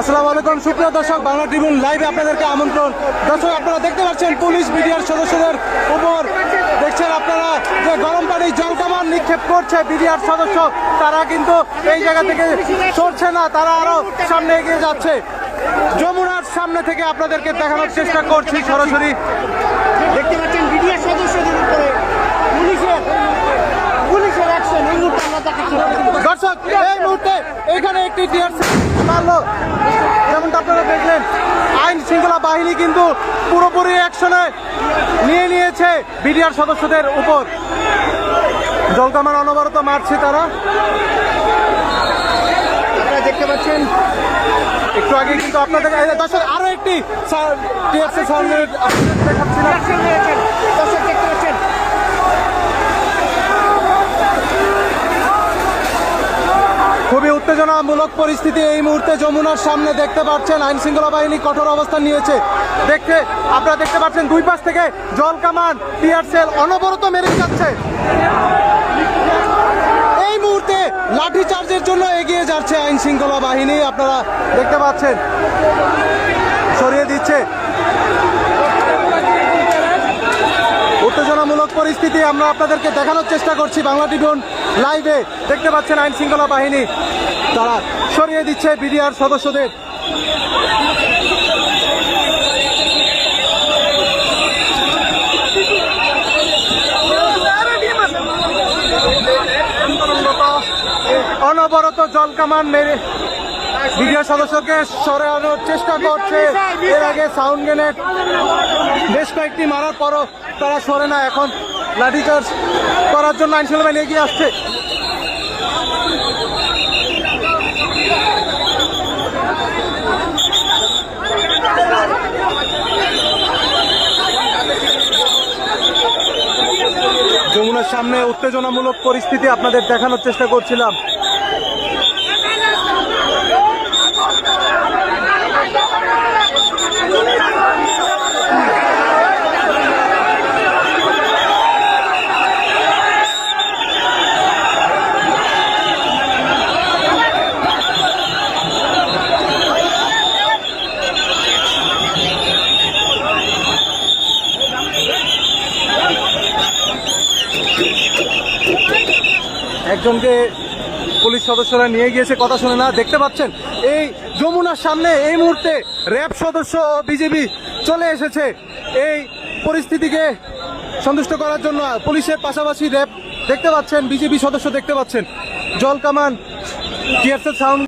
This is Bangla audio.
আসসালামু আলাইকুম, সুপ্রিয় দর্শক, বাংলা ট্রিবিউন লাইভে আপনাদেরকে আমন্ত্রণ। দর্শক, আপনারা দেখতে পাচ্ছেন পুলিশ বিডিআর সদস্যদের উপর। দেখছেন আপনারা যে গরম পানি জল কামান নিক্ষেপ করছে বিডিআর সদস্য, তারা কিন্তু এই জায়গা থেকে সরছে না, তারা আরও সামনে এগিয়ে যাচ্ছে। যমুনার সামনে থেকে আপনাদেরকে দেখানোর চেষ্টা করছি সরাসরি। দেখতে পাচ্ছেন বিডিআর সদস্যদের উপরে পুলিশের পুলিশের অ্যাকশন এই মুহূর্তে আমরা দর্শক, এই মুহূর্তে এখানে একটি টিয়ার মারলো। যেমনটা আপনারা দেখলেন, আইন শৃঙ্খলা বাহিনী কিন্তু পুরোপুরি অ্যাকশনে নিয়ে নিয়েছে বিডিআর সদস্যদের উপর। জলকামান অনবরত মারছে তারা। দেখতে পাচ্ছেন, একটু আগে কিন্তু আপনাদের দর্শক, আরও একটি দেখাচ্ছিলাম। দর্শক দেখতে পাচ্ছেন উত্তেজনামূলক পরিস্থিতি এই মুহূর্তে যমুনার সামনে দেখতে পাচ্ছেন, আইন শৃঙ্খলা বাহিনী কঠোর অবস্থান নিয়েছে। দেখতে, আপনারা দেখতে পাচ্ছেন দুই পাশ থেকে জল কামান, টিয়ার সেল অনবরত মেরে যাচ্ছে। এই মুহূর্তে লাঠি চার্জের জন্য এগিয়ে যাচ্ছে আইন শৃঙ্খলা বাহিনী, আপনারা দেখতে পাচ্ছেন সরিয়ে দিচ্ছে উত্তেজনামূলক পরিস্থিতি আমরা আপনাদেরকে দেখানোর চেষ্টা করছি। বাংলা টিভিউন লাইভে দেখতে পাচ্ছেন আইন শৃঙ্খলা বাহিনী। তারা সরিয়ে দিচ্ছে বিডিআর সদস্যদের। অনবরত জল কামান মেরে বিডিআর সদস্যকে সরানোর চেষ্টা করছে। এর আগে সাউন্ড গ্রেনেড বেশ কয়েকটি মারার পরও তারা সরে না। এখন লাঠিচার্জ করার জন্য আইনশৃঙ্খলা এগিয়ে আসছে। যমুনার সামনে উত্তেজনামূলক পরিস্থিতি আপনাদের দেখানোর চেষ্টা করছিলাম। একজনকে পুলিশ সদস্যরা নিয়ে গিয়েছে, কথা শুনে না, দেখতে পাচ্ছেন? এই যমুনার সামনে এই মুহূর্তে র্যাব সদস্য ও বিজেপি চলে এসেছে। এই পরিস্থিতিকে সন্তুষ্ট করার জন্য পুলিশের পাশাপাশি র্যাব দেখতে পাচ্ছেন বিজেপি সদস্য দেখতে পাচ্ছেন। জল কামান টিয়ারসেল সাউন্ড